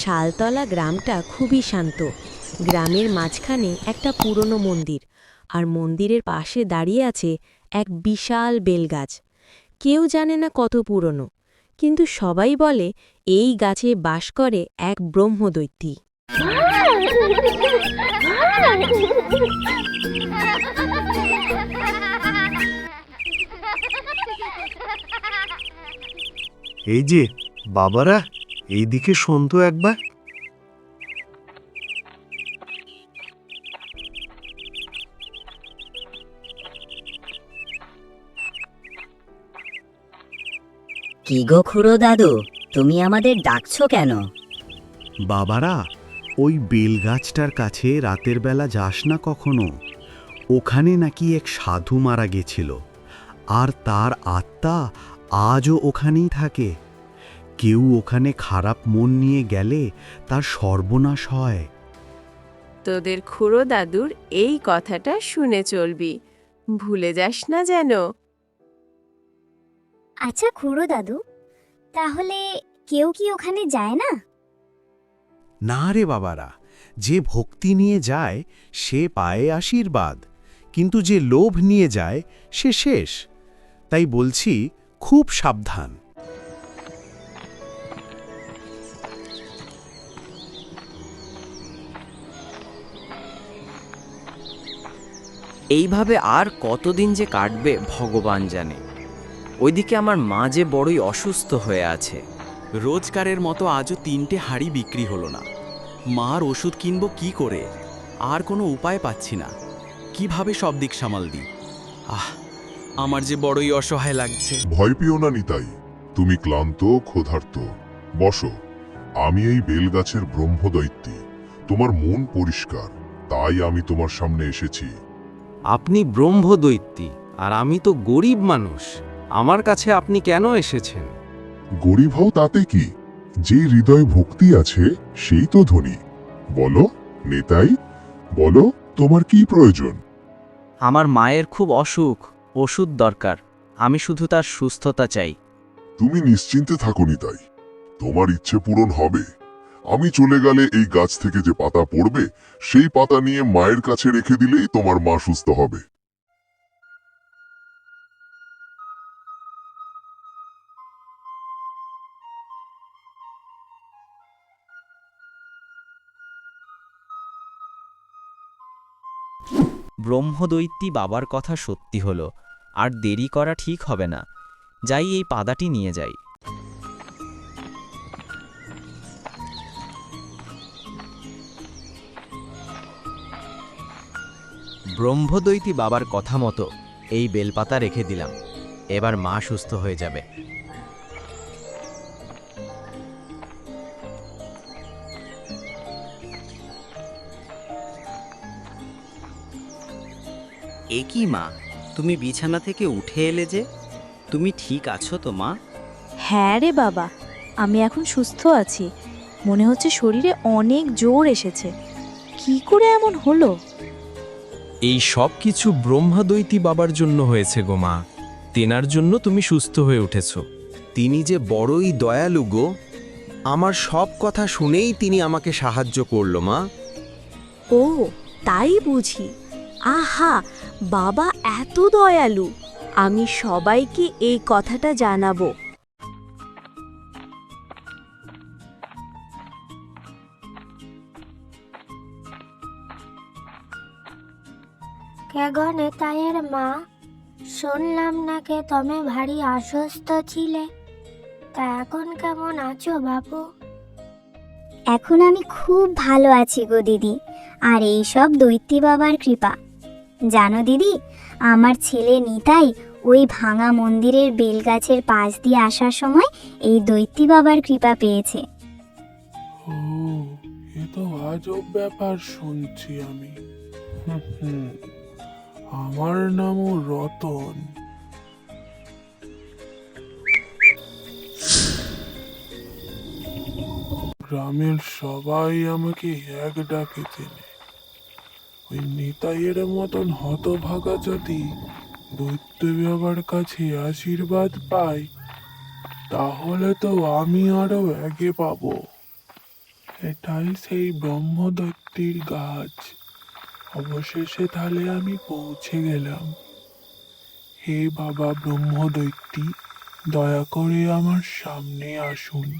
শালতলা গ্রামটা খুবই শান্ত। গ্রামের মাঝখানে একটা পুরনো মন্দির আর মন্দিরের পাশে দাঁড়িয়ে আছে এক বিশাল বেলগাছ। কেউ জানে না কত পুরনো, কিন্তু সবাই বলে এই গাছে বাস করে এক ব্রহ্মদৈত্যী এই যে, বাবারা এইদিকে শোন তো একবার। কি গো খুড়ো দাদু তুমি আমাদের ডাকছো কেন? বাবারা ওই বেলগাছটার কাছে রাতের বেলা যাস না কখনো? ওখানে নাকি এক সাধু মারা গেছিল আর তার আত্মা আজও ওখানেই থাকে। কেউ ওখানে খারাপ মন নিয়ে গেলে তার সর্বনাশ হয়। তোদের খুড়ো দাদুর এই কথাটা শুনে চলবি। ভুলে যাস না যেন। আচ্ছা খুড়ো দাদু তাহলে কেউ কি ওখানে যায় না? না রে বাবারা যে ভক্তি নিয়ে যায় সে পায় আশীর্বাদ কিন্তু যে লোভ নিয়ে যায় সে শেষ। তাই বলছি খুব সাবধান। এইভাবে আর কতদিন যে কাটবে ভগবান জানে। ওইদিকে আমার মা যে বড়ই অসুস্থ হয়ে আছে। রোজকারের মতো আজও তিনটে হাড়ি বিক্রি হলো না। মার ওষুধ কিনবো কি করে? আর কোনো উপায় পাচ্ছি না। কীভাবে সব দিক সামাল দিই? আহ, আমার যে বড়ই অসহায় লাগছে। ভয় পেও না নিতাই। তুমি ক্লান্ত, ক্ষোধার্ত। বসো। আমি এই বেলগাছের ব্রহ্মদৈত্যী। তোমার মন পরিষ্কার। তাই আমি তোমার সামনে এসেছি। আপনি ব্রহ্মদৈত্যী আর আমি তো গরিব মানুষ। আমার কাছে আপনি কেন এসেছেন? গরিব হও তাতে কি? যে হৃদয় ভক্তি আছে সেই তো ধনী। বলো নেতাই বলো তোমার কি প্রয়োজন? আমার মায়ের খুব অসুখ ওষুধ দরকার। আমি শুধু তার সুস্থতা চাই। তুমি নিশ্চিন্তে থাকো নিতাই। তোমার ইচ্ছে পূরণ হবে। আমি চলে গেলে এই গাছ থেকে যে পাতা পড়বে, সেই পাতা নিয়ে মায়ের কাছে রেখে দিলেই তোমার মা সুস্থ হবে। ব্রহ্মদৈত্যী বাবার কথা সত্যি হলো, আর দেরি করা ঠিক হবে না। যাই এই পাদাটি নিয়ে যাই। ব্রহ্মদৈতী বাবার কথা মতো এই বেলপাতা রেখে দিলাম। এবার মা সুস্থ হয়ে যাবে। এ কি মা? তুমি বিছানা থেকে উঠে এলে যে? তুমি ঠিক আছো তো মা? হ্যাঁ রে বাবা আমি এখন সুস্থ আছি। মনে হচ্ছে শরীরে অনেক জোর এসেছে। কি করে এমন হলো? এই সব কিছু ব্রহ্মদৈতী বাবার জন্য হয়েছে গো মা। তেনার জন্য তুমি সুস্থ হয়ে উঠেছ। তিনি যে বড়ই দয়ালু গো আমার সব কথা শুনেই তিনি আমাকে সাহায্য করল মা। ও তাই বুঝি। আহা বাবা এত দয়ালু। আমি সবাইকে এই কথাটা জানাব। কে গো নেতাইয়ের মা। শুনলাম নাকি তুমি ভারী অসুস্থ ছিলে। তা এখন কেমন আছো বাবু এখন আমি খুব ভালো আছি গো দিদি আর এই সব দৈত্যী বাবার কৃপা। জানো দিদি আমার ছেলে নিতাই ওই ভাঙা মন্দিরের বেলগাছের পাশ দিয়ে আসার সময় এই দৈত্যী বাবার কৃপা পেয়েছে। ও এ তো আজব ব্যাপার শুনছি আমি। হুম হুম। আমার নামও রতন। গ্রামের সবাই আমাকে এক ডাকে চেনে। ওই নিতাইয়ের মতন হতভাগা যদি দৈত্য বাবার কাছে আশীর্বাদ পাই তাহলে তো আমি আরও এগে পাবো। এটাই সেই ব্রহ্মদত্তির গাছ। অবশেষে তাহলে আমি পৌঁছে গেলাম। হে বাবা ব্রহ্ম ব্রহ্মদৈত্যী, দয়া করে আমার সামনে আসুন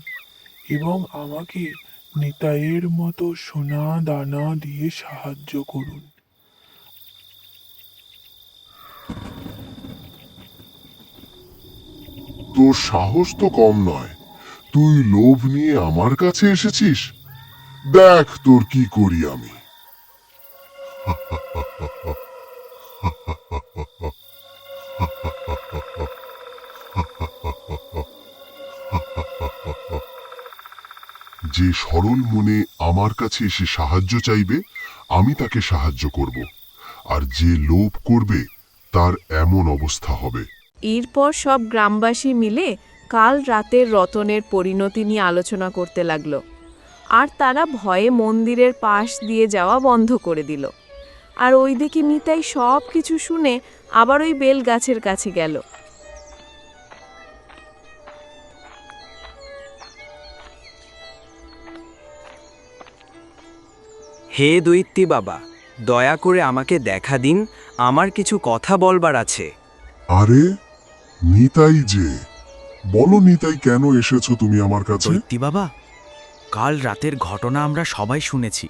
এবং আমাকে নিতাইয়ের মতো সোনা দানা দিয়ে সাহায্য করুন। তোর সাহস তো কম নয়। তুই লোভ নিয়ে আমার কাছে এসেছিস? দেখ তোর কি করি আমি। যে সরল মনে আমার কাছে এসে সাহায্য চাইবে, আমি তাকে সাহায্য করব। আর যে লোভ করবে, তার এমন অবস্থা হবে। এরপর সব গ্রামবাসী মিলে কাল রাতের রতনের পরিণতি নিয়ে আলোচনা করতে লাগল। আর তারা ভয়ে মন্দিরের পাশ দিয়ে যাওয়া বন্ধ করে দিল। আর ওই ওইদিকে নিতাই সব কিছু শুনে আবার ওই বেল গাছের কাছে গেল। হে দৈত্যি বাবা দয়া করে আমাকে দেখা দিন আমার কিছু কথা বলবার আছে। আরে নিতাই যে বলো নিতাই কেন এসেছ তুমি আমার কাছে? দৈত্যি বাবা কাল রাতের ঘটনা আমরা সবাই শুনেছি।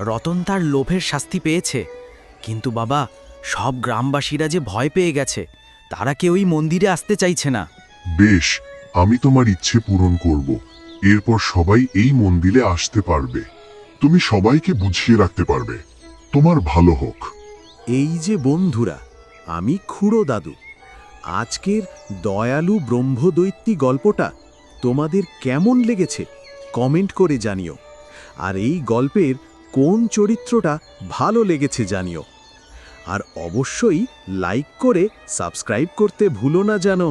রতন তার লোভের শাস্তি পেয়েছে। কিন্তু বাবা সব গ্রামবাসীরা যে ভয় পেয়ে গেছে তারা কেউই মন্দিরে আসতে চাইছে না। বেশ আমি তোমার ইচ্ছে পূরণ করব। এরপর সবাই এই মন্দিরে আসতে পারবে। তুমি সবাইকে বুঝিয়ে রাখতে পারবে। তোমার ভালো হোক। এই যে বন্ধুরা আমি খুড়ো দাদু। আজকের দয়ালু ব্রহ্মদৈত্যী গল্পটা তোমাদের কেমন লেগেছে কমেন্ট করে জানিও। আর এই গল্পের কোন চরিত্রটা ভালো লেগেছে জানিও। আর অবশ্যই লাইক করে সাবস্ক্রাইব করতে ভুলো না জানো।